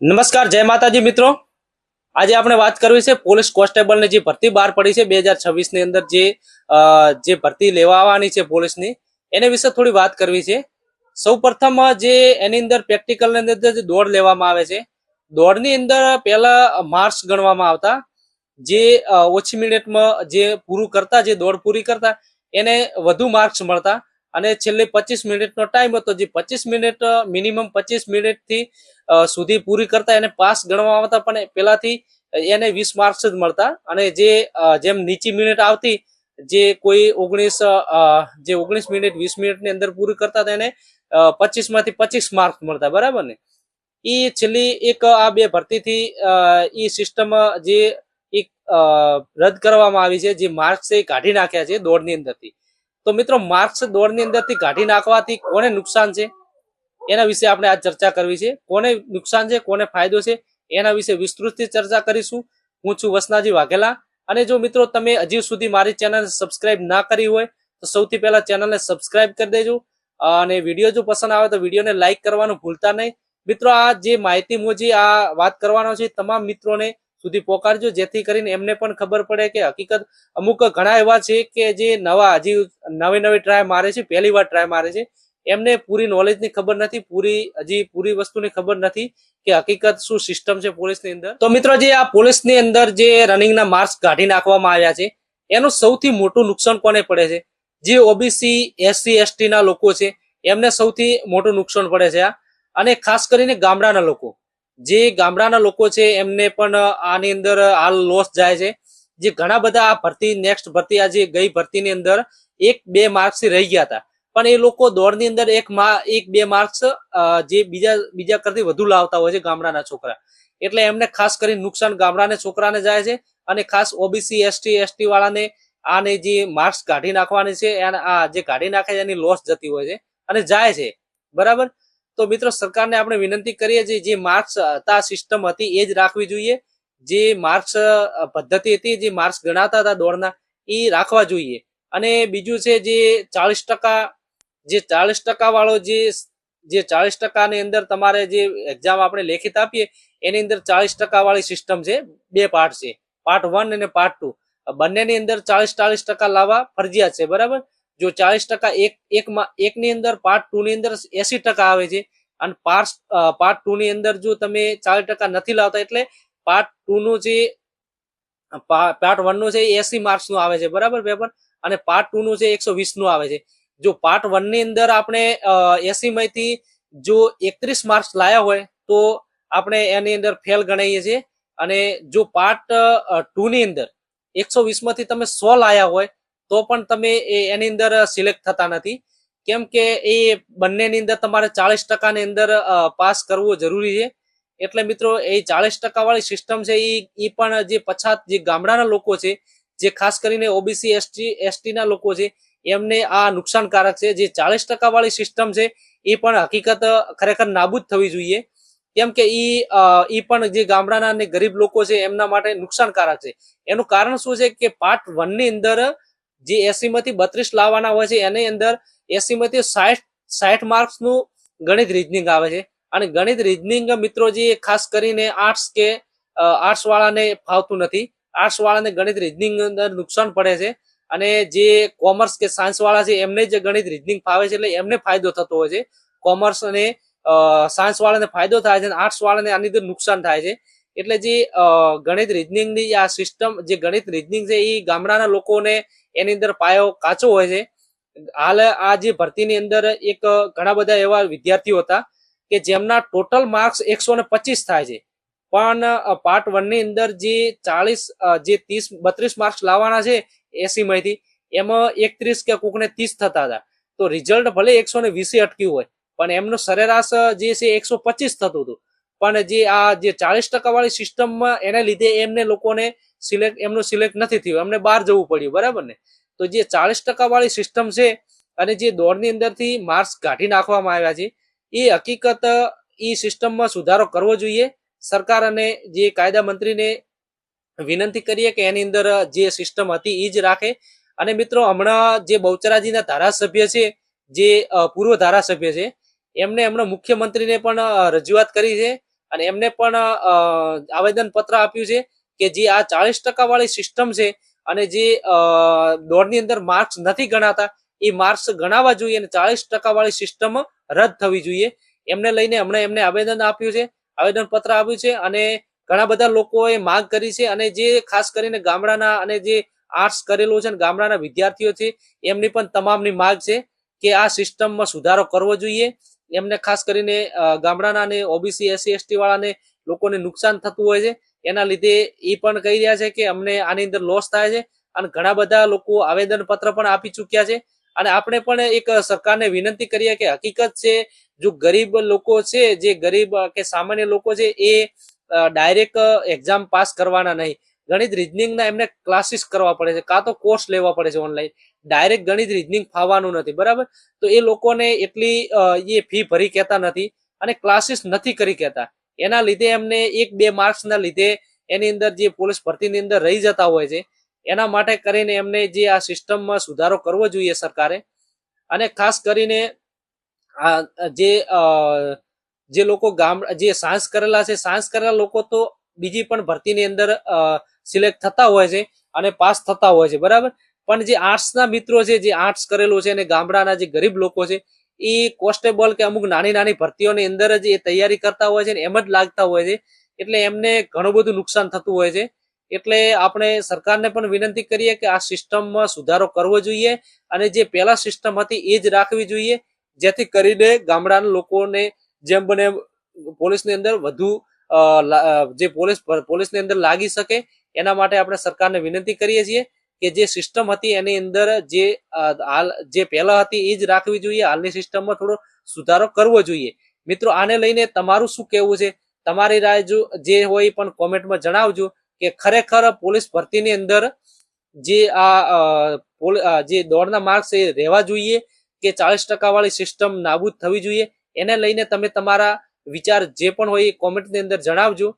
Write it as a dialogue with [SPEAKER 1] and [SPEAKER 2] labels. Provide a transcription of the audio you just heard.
[SPEAKER 1] નમસ્કાર, જય માતાજી મિત્રો. આજે આપણે વાત કરવી છે પોલીસ કોન્સ્ટેબલની જે ભરતી બહાર પડી છે બે હજાર છવ્વીસની અંદર જે જે ભરતી લેવા આવવાની છે પોલીસની, એને વિશે થોડી વાત કરવી છે. સૌ જે એની અંદર પ્રેક્ટિકલની અંદર જે દોડ લેવામાં આવે છે. દોડની અંદર પહેલા માર્ક્સ ગણવામાં આવતા. જે ઓછી મિનિટમાં જે પૂરું કરતા, જે દોડ પૂરી કરતા, એને વધુ માર્ક્સ મળતા. અને છેલ્લે પચીસ મિનિટનો ટાઈમ હતો, જે પચીસ મિનિટ મિનિમમ પચીસ મિનિટથી સુધી પૂરી કરતા એને પાસ ગણવામાં આવતા, પણ પેલાથી એને વીસ માર્ક્સ જ મળતા. અને જે જેમ નીચી મિનિટ આવતી, જે કોઈ ઓગણીસ જે ઓગણીસ મિનિટ વીસ મિનિટની અંદર પૂરી કરતા, તેને પચીસમાંથી પચીસ માર્ક્સ મળતા. બરાબર ને? એ છેલ્લી એક, આ બે ભરતીથી એ સિસ્ટમ જે એક રદ કરવામાં આવી છે, જે માર્ક્સ એ કાઢી નાખ્યા છે દોડની અંદરથી. તો મિત્રો માર્ક્સ દોડની અંદરથી કાઢી નાખવાથી કોને નુકસાન છે? એના વિશે આપણે આ ચર્ચા કરવી છે. કોને નુકસાન છે, કોને ફાયદો છે, એના વિશે વિસ્તૃતથી ચર્ચા કરીશું. હું છું વસનાજી વાઘેલા અને જો મિત્રો તમે હજી સુધી મારી ચેનલ સબસ્ક્રાઇબ ના કરી હોય, તો સૌથી પહેલા ચેનલને સબસ્ક્રાઇબ કરી દેજો અને વીડિયો જો પસંદ આવે તો વિડીયોને લાઈક કરવાનું ભૂલતા નહીં. મિત્રો, આ જે માહિતી હું આ વાત કરવાનો છે, તમામ મિત્રોને સુધી પહોંચાડજો જેથી કરીને એમને પણ ખબર પડે કે હકીકત અમુક ઘણા એવા છે કે જે નવા, હજી નવી નવી ટ્રાય મારે છે, પહેલી વાર ટ્રાય મારે છે. એમને પૂરી નોલેજની ખબર નથી, પૂરી, હજી પૂરી વસ્તુની ખબર નથી કે હકીકત શું સિસ્ટમ છે પોલીસની અંદર. તો મિત્રો, જે આ પોલીસની અંદર જે રનિંગના માર્ક્સ કાઢી નાખવામાં આવ્યા છે, એનું સૌથી મોટું નુકસાન કોને પડે છે? જે ઓબીસી એસસી એસટી ના લોકો છે, એમને સૌથી મોટું નુકસાન પડે છે આ. અને ખાસ કરીને ગામડાના લોકો. જે ગામડાના લોકો છે, એમને પણ આની અંદર હાલ લોસ જાય છે. જે ઘણા બધા આ ભરતી નેક્સ્ટ ભરતી, આ જે ગઈ ભરતીની અંદર એક બે માર્ક્સ રહી ગયા હતા. પણ એ લોકો દોડની અંદર એક એક બે માર્ક્સ જે બીજા બીજા કરતી વધુ લાવતા હોય છે ગામડાના છોકરા. એટલે એમને ખાસ કરીને નુકસાન ગામડાના છોકરાને જાય છે અને ખાસ ઓબીસી એસટી એસટી વાળાને આને જે માર્ક્સ કાઢી નાખવાની છે, એને આ જે કાઢી નાખે એની લોસ જતી હોય છે અને જાય છે. બરાબર? તો મિત્રો સરકારને આપણે વિનંતી કરીએ છીએ જે માર્ક્સ હતા સિસ્ટમ હતી એ જ રાખવી જોઈએ. જે માર્ક્સ પદ્ધતિ હતી, જે માર્ક્સ ગણાતા હતા દોડના, એ રાખવા જોઈએ. અને બીજું છે જે ચાલીસ ટકા જે ચાલીસ વાળો જે જે ચાલીસ ટકાની અંદર તમારે જે એક્ઝામ આપણે લેખિત આપીએ, એની અંદર ચાલીસ વાળી સિસ્ટમ છે, બે પાર્ટ છે. પાર્ટ વન અને પાર્ટ ટુ બંનેની અંદર ચાલીસ ચાલીસ ટકા લાવવા ફરજિયાત છે, બરાબર? જો ચાલીસ ટકા એક એકમાં એકની અંદર પાર્ટ ટુ ની અંદર એસી ટકા આવે છે, અને પાર્ટ પાર્ટ ટુ ની અંદર જો તમે ચાલીસ ટકા નથી લાવતા એટલે પાર્ટ ટુ નું જે પાર્ટ વનનું છે એ એસી માર્ક્સનું આવે છે, બરાબર પેપર અને પાર્ટ ટુ નું છે એકસો વીસનું આવે છે. જો પાર્ટ વનની અંદર આપણે એસી માંથી જો એકત્રીસ માર્ક્સ લાયા હોય, તો આપણે એની અંદર ફેલ ગણાઈએ છીએ. અને જો પાર્ટ ટુ ની અંદર એકસો વીસમાંથી તમે સો લાયા હોય, તો પણ તમે એની અંદર સિલેક્ટ થતા નથી. કેમ કે એ બંનેની અંદર તમારે ચાલીસ ટકાની અંદર પાસ કરવું જરૂરી છે. એટલે મિત્રો, એ ચાલીસ ટકાવાળી સિસ્ટમ છે એ પણ જે પછાત જે ગામડાના લોકો છે, જે ખાસ કરીને ઓબીસી, એસટી, એસટીના લોકો છે એમને આ નુકસાનકારક છે. જે ચાલીસ વાળી સિસ્ટમ છે, એ પણ હકીકત ખરેખર નાબૂદ થવી જોઈએ. કેમ કે ઈ ઈ પણ જે ગામડાના અને ગરીબ લોકો છે, એમના માટે નુકસાનકારક છે. એનું કારણ શું છે કે પાર્ટ વનની અંદર જે એસી માંથી બત્રીસ લાવવાના હોય છે, એની અંદર એસી માંથી સાઠ સાઠ માર્ક્સનું ગણિત રીઝનિંગ આવે છે. અને ગણિત રીઝનિંગ મિત્રો જે ખાસ કરીને આર્ટ્સ કે આર્ટ્સ વાળાને ફાવતું નથી. આર્ટ્સ વાળાને ગણિત રીઝનિંગ અંદર નુકસાન પડે છે. અને જે કોમર્સ કે સાયન્સ વાળા છે, એમને જે ગણિત રીઝનિંગ ફાવે છે, એટલે એમને ફાયદો થતો હોય છે. કોમર્સ અને સાયન્સ વાળાને ફાયદો થાય છે અને આર્ટ્સ વાળાને આની અંદર નુકસાન થાય છે. એટલે જે ગણિત રીઝનિંગની આ સિસ્ટમ જે ગણિત રીઝનિંગ છે એ ગામડાના લોકોને એની અંદર પાયો કાચો હોય છે. હાલ આ જે ભરતીની અંદર એક ઘણા બધા એવા વિદ્યાર્થીઓ હતા કે જેમના ટોટલ માર્ક્સ એકસો ને પચીસ થાય છે. પણ પાર્ટ વનની અંદર જે ચાલીસ જે ત્રીસ, બત્રીસ માર્ક્સ લાવવાના છે એસી માંથી, એમાં એકત્રીસ કે કોકને ત્રીસ થતા હતા. તો રિઝલ્ટ ભલે એકસો ને વીસે અટક્યું હોય, પણ એમનું સરેરાશ જે છે એકસો પચીસ થતું હતું. પણ જે આ જે ચાલીસ ટકા વાળી સિસ્ટમમાં એને લીધે એમને લોકોને સિલેક્ટ, એમનું સિલેક્ટ નથી થયું. એમને બહાર જવું પડ્યું, બરાબર ને? તો જે ચાલીસ ટકા વાળી સિસ્ટમ છે અને જે દોડની અંદરથી માર્ક્સ કાઢી નાખવામાં આવ્યા છે, એ હકીકત એ સિસ્ટમમાં સુધારો કરવો જોઈએ. સરકાર અને જે કાયદા મંત્રીને વિનંતી કરીએ કે એની અંદર જે સિસ્ટમ હતી એ જ રાખે. અને મિત્રો, હમણાં જે બહુચરાજીના ધારાસભ્ય છે, જે પૂર્વ ધારાસભ્ય છે, એમને હમણાં મુખ્યમંત્રીને પણ રજૂઆત કરી છે અને એમને પણ આવેદન પત્ર આપ્યું છે કે જે આ ચાલીસ વાળી સિસ્ટમ છે અને જે દોડની અંદર માર્ક્સ નથી ગણાતા, એ માર્ક્સ ગણાવવા જોઈએ અને ચાલીસ વાળી સિસ્ટમ રદ થવી જોઈએ. એમને લઈને હમણાં એમને આવેદન આપ્યું છે આવેદન પત્ર આપ્યું છે અને ઘણા બધા લોકોએ માંગ કરી છે અને જે ખાસ કરીને ગામડાના અને જે આર્ટ્સ કરેલું છે અને ગામડાના વિદ્યાર્થીઓ છે, એમની પણ તમામની માંગ છે કે આ સિસ્ટમમાં સુધારો કરવો જોઈએ. એમને ખાસ કરીને ગામડાના અને ઓબીસી એસસી એસટી વાળાને લોકોને નુકસાન થતું હોય છે. એના લીધે એ પણ કહી રહ્યા છે કે અમને આની અંદર લોસ થાય છે અને ઘણા બધા લોકો આવેદન પત્ર પણ આપી ચૂક્યા છે. અને આપણે પણ એક સરકારને વિનંતી કરીએ કે હકીકત છે, જો ગરીબ લોકો છે, જે ગરીબ કે સામાન્ય લોકો છે, એ ડાયરેક્ટ એક્ઝામ પાસ કરવાના નહીં. ગણિત રિઝનિંગના એમને ક્લાસીસ કરવા પડે છે, કાં તો કોર્સ લેવા પડે છે ઓનલાઈન ડાયરેક્ટ ગણિત રિઝનિંગ ફાવવાનું નથી, બરાબર? તો એ લોકોને એટલી એ ફી ભરી કહેતા નથી અને ક્લાસીસ નથી કરી કહેતા. એના લીધે એમને એક બે માર્ક્સના લીધે એની અંદર જે પોલીસ ભરતીની અંદર રહી જતા હોય છે, એના માટે કરીને એમને જે આ સિસ્ટમમાં સુધારો કરવો જોઈએ સરકારે. અને ખાસ કરીને જે જે લોકો ગામ, જે સાયન્સ કરેલા છે સાયન્સ કરેલા લોકો તો બીજી પણ ભરતીની અંદર સિલેક્ટ થતા હોય છે અને પાસ થતા હોય છે, બરાબર? પણ જે આર્ટ્સના મિત્રો છે, જે આર્ટ્સ કરેલું છે અને ગામડાના જે ગરીબ લોકો છે, એ કોન્સ્ટેબલ કે અમુક નાની નાની ભરતીઓની અંદર જ એ તૈયારી કરતા હોય છે ને એમ જ લાગતા હોય છે, એટલે એમને ઘણું બધું નુકસાન થતું હોય છે. એટલે આપણે સરકારને પણ વિનંતી કરીએ કે આ સિસ્ટમમાં સુધારો કરવો જોઈએ અને જે પહેલા સિસ્ટમ હતી એ જ રાખવી જોઈએ, જેથી કરીને ગામડાના લોકોને જેમ બને પોલીસની અંદર વધુ જે પોલીસ, પોલીસની અંદર લાગી શકે એના માટે આપણે સરકારને વિનંતી કરીએ છીએ કે જે સિસ્ટમ હતી એની અંદર જે હાલ, જે પહેલા હતી એ જ રાખવી જોઈએ. હાલની સિસ્ટમમાં થોડો સુધારો કરવો જોઈએ. મિત્રો, આને લઈને તમારું શું કહેવું છે? તમારી રાય જો, જે હોય પણ કોમેન્ટમાં જણાવજો કે ખરેખર પોલીસ ભરતીની અંદર જે આ જે દોડના માર્ક્સ એ રહેવા જોઈએ કે ચાલીસ ટકા વાળી સિસ્ટમ નાબૂદ થવી જોઈએ? એને લઈને તમે તમારા વિચાર જે પણ હોય એ કોમેન્ટની અંદર જણાવજો.